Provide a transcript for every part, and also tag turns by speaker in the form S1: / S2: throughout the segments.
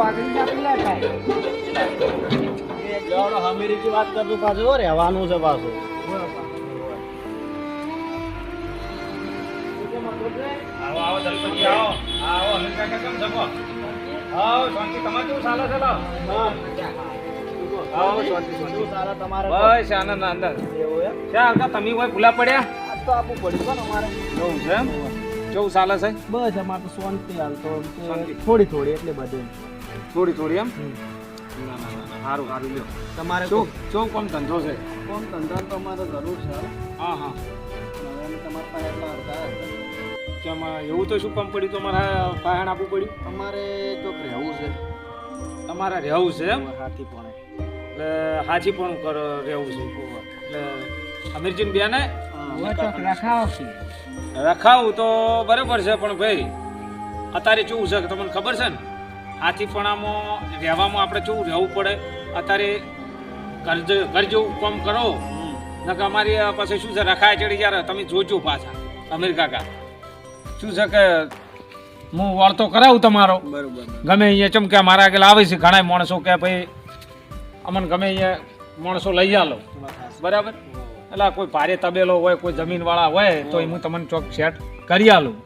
S1: આગળ આપી લે ભાઈ
S2: લેવડો હમીરીથી વાત કરતું પાછું રહેવાનું છે પાછું
S3: આવો આવો દલપતિ આવો આવો અનિલ કેમ છો આવો શાંતિ તમારે કેવું ચાલે છે લો? આવો શાંતિ શાંતિ
S2: શું સારા તમારે
S3: બસ આનંદ આનંદ
S2: એવું એમ?
S3: તમે કોઈ ભૂલા પડ્યા
S2: તો આપવું પડ્યું અમારે
S3: એવું છે એમ કેવું ચાલે છે
S2: બસ અમારે તો શાંતિ. થોડી થોડી એટલે બધું
S3: થોડી થોડી એમ? ના ના ના સારું સારું લ્યો.
S2: તમારે
S3: શું શું કોમ ધંધો છે?
S2: કોમ ધંધા તો અમારે જરૂર છે.
S3: હા હા.
S2: તમારા પાસે એટલા હતા.
S3: એવું તો શું કામ પડ્યું? તમારા પાયણ આપવું પડ્યું?
S2: અમારે તો રહેવું છે.
S3: તમારે રહેવું છે એમ?
S2: હાથી પણ.
S3: એટલે હાજી પણ કર રહેવું છે. એટલે અમીરજીન બેને?
S1: તો રખાવો
S3: તો બરાબર છે પણ ભાઈ અત્યારે કેવું છે કે તમને ખબર છે ને? હાથીપણામાં રહેવામાં આપણે કેવું રહેવું પડે. અત્યારે ઘર ઘર જેવું કામ કરો. નકર અમારી પાસે શું છે? રખાય ચડી જ્યારે તમે જોજો પાછા અમીર કાકા. શું છે કે હું વળતો કરાવું તમારો?
S2: બરોબર.
S3: ગમે અહીંયા ચમ કે મારા આગળ આવે છે ઘણા માણસો કે ભાઈ અમને ગમે અહીંયા માણસો લઈ આલો. બરાબર? એટલે કોઈ ભારે તબેલો હોય કોઈ જમીનવાળા હોય તો હું તમને ચોક સેટ કરી આલું.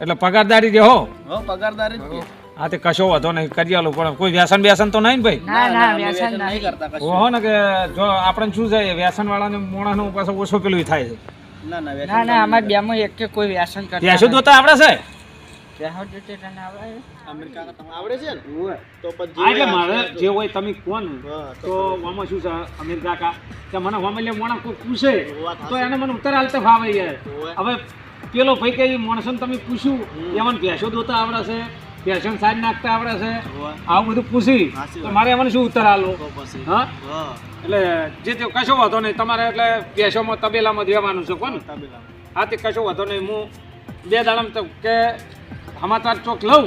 S3: એટલે પગારદારી રહો
S2: હો પગારદારી જ?
S3: હા તે કશો વાંધો નહીં કરી આલું પણ કોઈ વ્યસન વ્યસન તો નહીં ને ભાઈ?
S1: ના ના
S2: અમે
S1: વ્યસન
S2: વ્યસન
S1: નહીં
S2: કરતા કશું.
S3: ઓહો ને કે જો આપણે શું છે વ્યસન વાળાને મોણાનું પાછું ઓછો પેલું થાય છે.
S2: ના ના વ્યસન
S1: ના ના અમારે બેમાં એક કે કોઈ વ્યસન કરતા બેહો જોતે તને આવડે?
S2: અમેરિકા તમને આવડે છે ને? તો પછી
S3: એટલે મારે જે હોય તમે કોણ તો આમાં શું છે અમીર કાકા કે મને વામલ્યા મોણા કોઈ પૂછે તો એને મને ઉત્તર હાલતે ફાવે યાર.
S2: હવે
S3: પેલો ભાઈ કે માણસને તમે પૂછ્યું એમને ભેંસો દોતા આવડે છે? ભેંસોને સાજ નાખતા આવડે છે. આવું બધું પૂછી. તો મારે એમને શું ઉત્તર
S2: આલો
S3: હા? એટલે જે તે કશો વાંધો નહીં તમારે એટલે ભેંસોમાં તબેલામાં રહેવાનું છે કોણ? હા તે કશો વાંધો નહીં. હું બે દાડામાં તો કે સમાચાર ચોક લઉં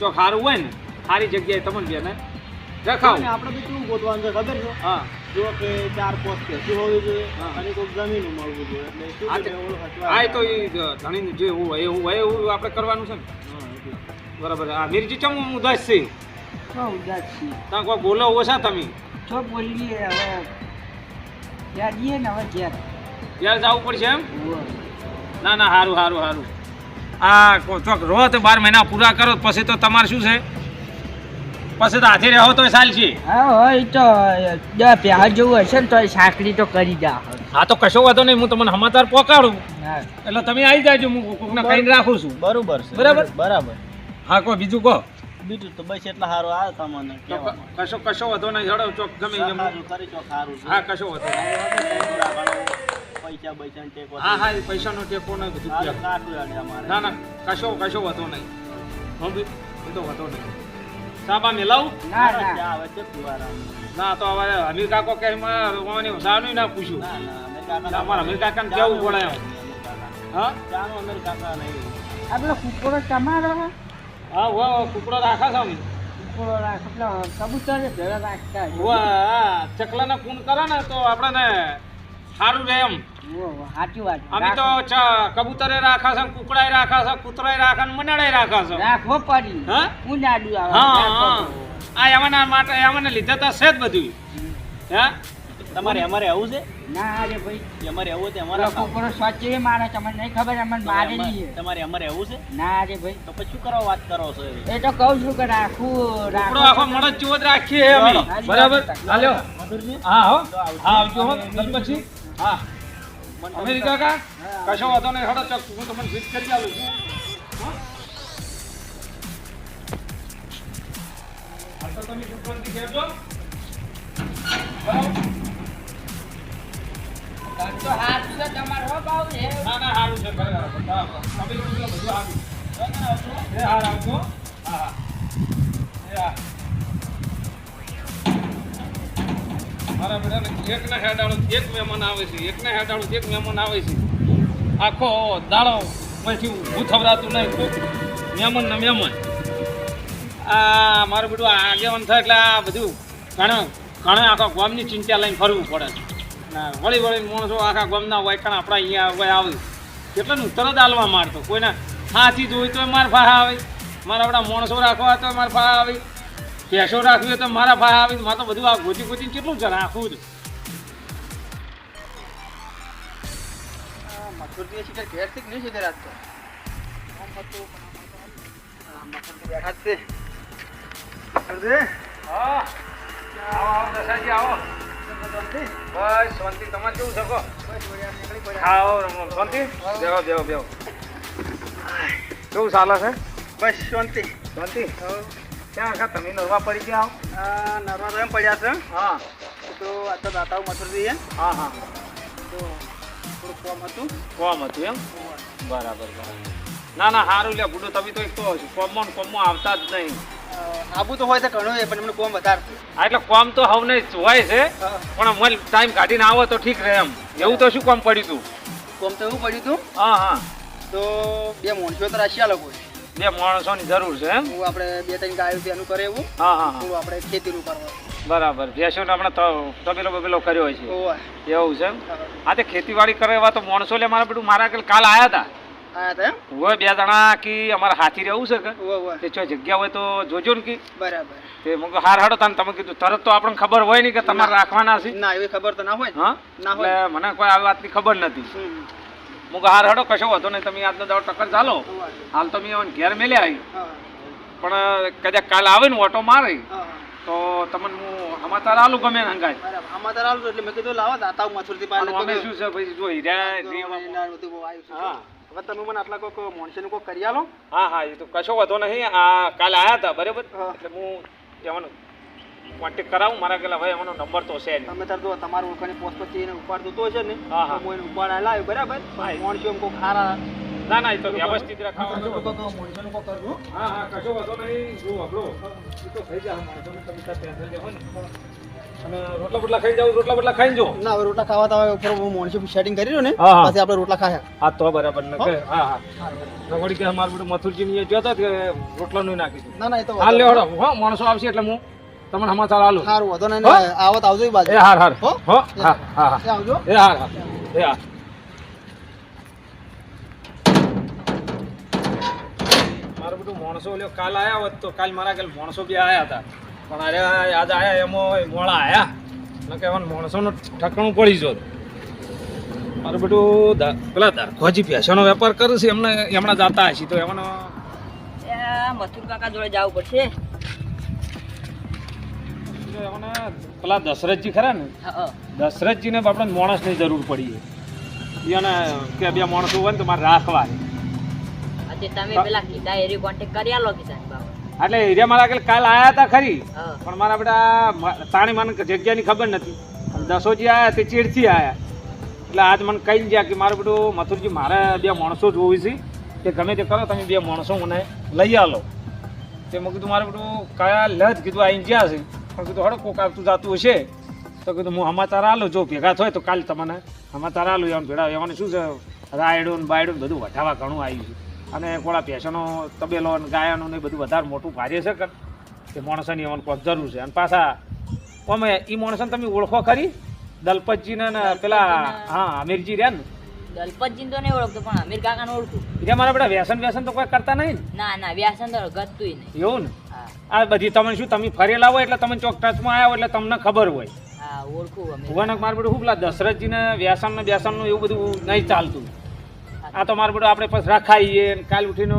S3: ચોક સારું હોય ને સારી જગ્યાએ તમને બેને રખાવું.
S2: અને આપણે તો કેવું ગોતવાનું છે ખબર છે?
S3: હા.
S2: જો કે ચાર પોસ્ટ પેસી હોવી જોઈએ. અને કોઈ જમીન મળવું જોઈએ એટલે
S3: હા, તે- એ ધણીનું જે એવું હોય એવું હોય એવું આપણે કરવાનું છે ને.
S2: હા, એટલે.
S3: બરાબર. આ મિરજી ચમ ઉદાસ છે?
S1: તો ઉદાસ છે.
S3: ત્યાં કોઈ બોલો ઓછા તમે.
S1: તો બોલીએ હવે. ઘેર જઈએ ને હવે ઘેર.
S3: ત્યારે જવું પડશે એમ? ના ના સારું સારું સારું આ ચોક રહો તો બાર મહિના પૂરા કરો પછી તો તમારે શું છે? પછી તો હાથે રહો તો ચાલશે
S1: હા હોય તો પ્યાહ જેવું હશે ને તો સાંકળી સાંકડી તો કરી જા.
S3: હા તો કશો વાંધો નહીં હું તમને સમાચાર પહોંચાડું.
S1: હા.
S3: એટલે તમે આવી જાજો હું કોકને કહીને રાખું છું.
S2: બરોબર છે.
S3: બરાબર?
S2: બરાબર.
S3: હા કો બીજું કહો
S2: બીજું તો બસ એટલા સારું આવે તમને
S3: કશો કશો વધો નહીં જડો ચોક ગમે એમ.
S2: કરી ચોક સારું
S3: હા કશો વધો
S2: પૈસા પૈસા બૈસાનો ટેકો
S3: હા હા એ પૈસાનો ટેકો નહીં બધું. ના ના કશો કશો વધો નહીં. હું ભઈ, એ તો વધો નહીં. સાબા મેલાવું
S1: ના ના.
S2: આવે છે ફુવારામાં.
S3: ના તો હવે અમીર કાકો કે એમાં રોવાની સાનું ના પૂછ્યું
S2: ના, ના, અમે કાકા
S3: અમારા અમીર કાકાને કેવું પડે. હા?
S2: અમીર કાકા નહીં.
S1: આ પેલો કુકડો તમારો? હે?
S3: હા વો કુકડો રાખા છે
S1: કુકડો રાખો કબૂતર ભેળા રાખતા હશે.
S3: ચકલાને ફોન કરે ને તો આપણને સારું રહે એમ.
S1: સાચી વાત
S3: અમે તો કબૂતરે રાખા છે કુકડાય રાખા છે કૂતરાય રાખા ને મનાડાય રાખા છે.
S1: રાખવો પડી.
S3: હા?
S1: હું નાડું આવે
S3: હા આ એમના માટે એમને લીધે તો છે જ બધું હે?
S2: તમારે અમારે આવું છે?
S1: ના અરે ભાઈ.
S2: અમારે આવું છે અમારે
S1: કુકડો સ્વચ્છ મારે તમને નહીં ખબર અમને મારે નહીં
S2: તમારે અમારે આવું છે?
S1: ના અરે ભાઈ.
S2: તો પછી શું કરો વાત કરો છો
S1: એ તો કહું છું કે રાખું
S3: રાખું. આખો
S1: રાખવું
S3: ચોદ રાખીએ અમે. બરાબર? હાલ્યો
S2: મધુરજી?
S3: હા હો. હા આવજો હો. પછી? હા. અમેરિકા કા કશો વાંધો નહીં હડો ચક હું તમને ફિટ કરી આવું છું. હા? તો તમે શુક્રવારથી કહેજો. બરાબર? મારા બેટાને એક ના હેડાળું એક મહેમાન આવે છે. એક ના હેડાળું એક મહેમાન આવે છે. આખો દાડો પછી હું થવરાતું નહીં મહેમાન ને મહેમાન. આ મારું બધું આગેવાન થાય એટલે આ બધું ઘણા ઘણા આખા ગામની ચિંતા લઈને ફરવું પડે. છે વળી વળી માણસો આખા ગામના હોય કારણ આપણા અહીંયા આવે આવે. કેટલાનું? તરત હાલવા મારતો. કોઈને હાથી જોઈ તો મારા ફાહા આવે. મારા આપણા માણસો રાખવા તો મારા ફાહા આવે. પેશો રાખવી હોય તો મારા ભાઈ આવે. મારે તો બધું આ ગોતી ગોતી કેટલું છે રાખવું જ
S4: મથુરજી શિખર ઘેરથી નહીં શિખર બેઠા જ છે. મથુરજી?
S3: હા. આવો આવો દશાજી આવો. બસ શાંતિ. તમારે કેવું છે? કહો. આવો શાંતિ? બેહો બેહો બેહો. કેવું ચાલે છે?
S4: બસ શાંતિ.
S3: શાંતિ? ક્યાં આખા તમે નરવા પડી ગયા આવો
S4: નરવા તો એમ પડ્યા છે.
S3: હા.
S4: તો આ તો દાતાઓ મથુરજી
S3: હા હા.
S4: તો થોડું કોમ હતું.
S3: કોમ હતું એમ? બરાબર બરાબર. ના ના સારું લે ગુડો તમે તો એક તો કોમમાં ને આવતા જ નહીં.
S4: આબુ તો હોય તો ઘણું પણ એમને કોમ વધારે
S3: આ એટલે કોમ તો હવને હોય છે પણ મલ ટાઈમ કાઢીને આવો તો ઠીક રહે એમ. એવું તો શું કોમ પડ્યું તું?
S4: કોમ તો એવું પડ્યું હતું
S3: હા હા.
S4: તો બે મોણસો તો રાશિયા લોકો
S3: બે માણસોની જરૂર છે એમ?
S4: હું આપણે બે ત્રણ ગાયો તેનું કરે એવું
S3: હા હા હા.
S4: આપણે ખેતીનું કરવા
S3: બરાબર. ભેંસોને આપણે તબેલો બબેલો કર્યો હોય છે. એવું છે એમ? આ તે ખેતીવાડી કરે એવા તો માણસો લે મારા બેટું મારા કાલ આયા હતા
S4: હતા
S3: હોય બે જણા કી અમારે હાથી રહેવું છે કે? તે જો જગ્યા હોય તો જોજો ને કે.
S4: બરાબર.
S3: તે મુક હાર હાડો તાને તમે કીધું તરત તો આપણને ખબર હોય નહીં કે તમારે રાખવાના છે.
S4: ના એવી ખબર તો ના હોય
S3: હા?
S4: ના હોય.
S3: મને કોઈ આ વાતની ખબર નથી.
S4: હમ.
S3: હાર હાડો કશો વાંધો નહીં તમે આજનો દાડો ટક્કર ચાલો. હાલ તો મેં ઘેર મેલ્યા આવી પણ કદાચ કાલ આવે ને ઓટો મારે. તો તમને હું સમાચાર આલું ગમે હંગાય.
S4: તારા આલું એટલે મેં કીધું લાવો દાતાઓ મથુરથી પાસે
S3: અમે શું છે ભાઈ? જો હીરા
S4: આવ્યું.
S3: હા.
S4: હવે તમે મને આટલા કોઈક મોણસીનું કોઈક કરી આલો.
S3: હા હા એ તો કશો વાંધો નહીં. આ કાલે આયા હતા બરાબર? એટલે હું જવાનું કોન્ટેક્ટ કરાવું. મારા પેલા ભાઈ એનો નંબર તો છે
S4: તમે તાર તો તમારું ઓળખાણી પોસ્ટ પછી એને ઉપાડ તો છે ને
S3: હા,
S4: એને ઉપાડ લાવ્યો બરાબર. મોણસો એમ કોઈક ખારા
S3: ના ના એ તો વ્યવસ્થિત રખાવાનું
S4: મોણસોનું
S3: હા હા કશો વાંધો નહીં જો આપણો. એ તો થઈ જાય માણસોને તમે તાર લેવો ને. રોટલા બોટલા ખાઈ જાવ રોટલા બોટલા ખાઈ જો.
S4: ના હવે રોટલા ખાવા તો ઉપર હું મોણસો સેટિંગ કરી રહ્યો ને. પછી આપણે રોટલા ખાયા.
S3: હા તો બરાબર ને કે હા હા. રગડી કે અમાર બધું મથુરજી ની જોતો કે રોટલાનું નાખી દઉં
S4: ના ના એ તો
S3: હાલ લેવડો હો માણસો આવશે એટલે હું તમને સમાચાર આલું
S4: સારું વાંધો નહીં ને આવત આવજો બાજુ.
S3: એ હાર હાર.
S4: હો?
S3: હો? હા હા હા.
S4: એ આવજો.
S3: એ હાર હાર એ હાર. બધું માણસો લ્યો કાલ આવ્યા હોત તો કાલ મારા ઘરે માણસો બી આવ્યા હતા. પણ અરે આજ આવ્યા એમાં મોડા આવ્યા એટલે કે માણસોનું ઠકણું પડી જોત. મારું બધું પેલા દારખોજી ફેશનનો વેપાર કરે છે એમને એમણે જાતા હશે તો એમનો
S1: મથુર કાકા જોડે જવું પડશે.
S3: એમને પેલા દશરથજી ખરા ને? દશરથજીને આપણે માણસની જરૂર પડી. એને કે બે માણસો હોય ને તો મારે રાખવા. છે.
S1: તમે પેલા કીધા એરી કોન્ટેક્ટ કરી આલો કિસાન બાબા
S3: એટલે એરિયા મારા આગળ કાલ આયા હતા ખરી. પણ મારા બેટા તાણી મને જગ્યાની ખબર નથી. દસોજી આયા તે ચીડથી આયા. એટલે આજ મને કહી ગયા કે મારું બેટું મથુરજી મારે બે માણસો જોવી છે. કે ગમે તે કરો તમે બે માણસો મને લઈ આલો. તે મેં કીધું મારે બેટું કયા લજ કીધું આવીને ગયા છે. પણ કીધું હડો કોક આવતું જાતું હશે. તો કીધું હું સમાચાર આલું જો ભેગા થાય તો કાલ તમને સમાચાર આલું એમ ભેડા એવાનું શું છે? રાયડું બાયડું બધું વઢાવા ઘણું આવ્યું છે. અને કોળા પેશનો તબેલો ને ગાયનો ને બધું વધારે મોટું ભારે છે કર કે માણસોની એમાં કોઈ જરૂર છે. અને પાછા અમે એ માણસોને તમે ઓળખો ખરી? દલપતજીને ને પેલા હા અમીરજી રહ્યા ને?
S1: દલપતજી તો નહીં ઓળખતો પણ અમીર કાકાને ઓળખું.
S3: એટલે મારા બેટા વ્યસન વ્યસન તો કોઈ કરતા નહીં
S1: ના? ના વ્યસન તો ગતું નહીં.
S3: એવું ને? આ બધી તમે શું તમે ફરેલા હોય એટલે તમે ચોક ટચમાં આવ્યા હોય એટલે તમને ખબર હોય.
S1: હા ઓળખું
S3: ભુવાનક મારું બધું શું પેલા દશરથજીને વ્યસન ને વ્યસનનું એવું બધું નહીં ચાલતું. આ તો મારું બધું આપણે પછી રખાઈએ કાલ ઉઠીને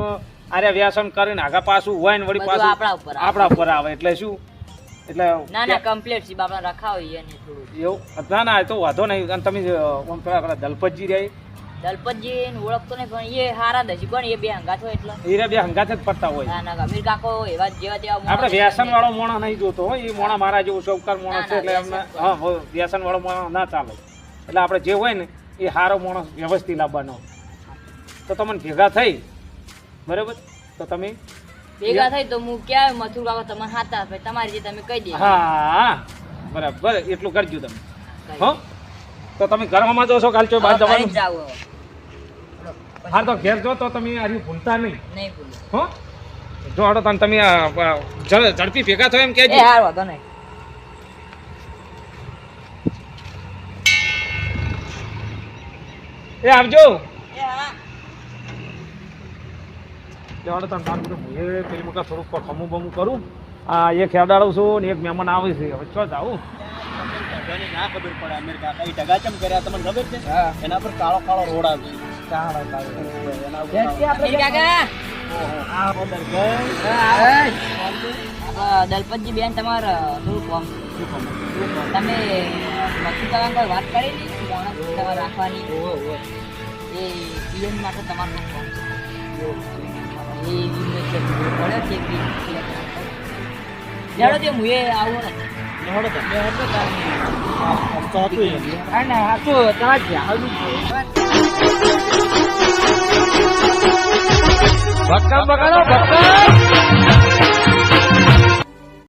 S3: અરે વ્યસન કરીને આગા પાછું હોય ને વળી પાછું
S1: આપણા ઉપર આવે.
S3: આપણા ઉપર આવે. એટલે શું? એટલે
S1: ના ના કમ્પ્લીટ છે. બાપા રખાવી એને થોડું.
S3: એવું? ના ના તો વાંધો નહીં. અને તમે ઓમ પેલા પેલા દલપતજી રહી
S1: દલપતજી ને ઓળખતો નહીં પણ એ હારા દે પણ એ બે હોય એટલે.
S3: એ બે હંગાત જ પડતા હોય.
S1: ના ના અમીર કાકો એવા જેવા તેવા
S3: આપણે વ્યસન વાળો મોણા નહીં જોતો હોય એ મોણા મારા જેવો સૌકાર માણસ છે એટલે એમને હા વ્યસન વાળો મોણો ના ચાલે. એટલે આપણે જે હોય ને એ હારો માણસ વ્યવસ્થિત લાવવાનો. તો તમને ભેગા થઈ? બરાબર? તો તમે?
S1: ભેગા થઈ તો હું ક્યાં મથુર બાબા તમારે હાથા આપે? તમારી જે તમે કહી દે.
S3: હા બરાબર. એટલું કરજો તમે. હો? તો તમે ઘરમાં જશો કાલ ચો બહાર જવાનું? હા તો ઘેર જો તો તમે આજે ભૂલતા નહીં.
S1: નહીં ભૂલું.
S3: હો? જો હાડો તમે આ, ઝડપી ભેગા થયો એમ કહેજો.
S1: હાર વાંધો નહીં.
S3: એ આવજો.
S1: એ હા.
S3: હાડો તને તારું બધું હું એ પેલી મુકા થોડુંક ખમું બમું કરું. આ એક ખેડાડું છું ને એક મહેમાન આવે છે. હવે છો
S2: જાવું ના ખબર પડે અમેરિકા કઈ ઢગા ચમ કર્યા તમને ખબર છે? એના પર કાળો કાળો રોડ આવે.
S1: ચાલો ચાલો
S2: એના ઉપર
S5: કાકા!
S2: આ અંદર ગઈ
S5: આ દલપતજી બેન તમારે શું કોમ? તમે મચ્છી કરવા વાત કરી હતી તમારે રાખવાની? એ પીએમ માટે તમારું વીમો છે તે મુએ આવું. ને
S2: નેહડો તો આમ તો
S1: જાડું છે.
S3: ભક્કમ બગાડો ભક્કમ!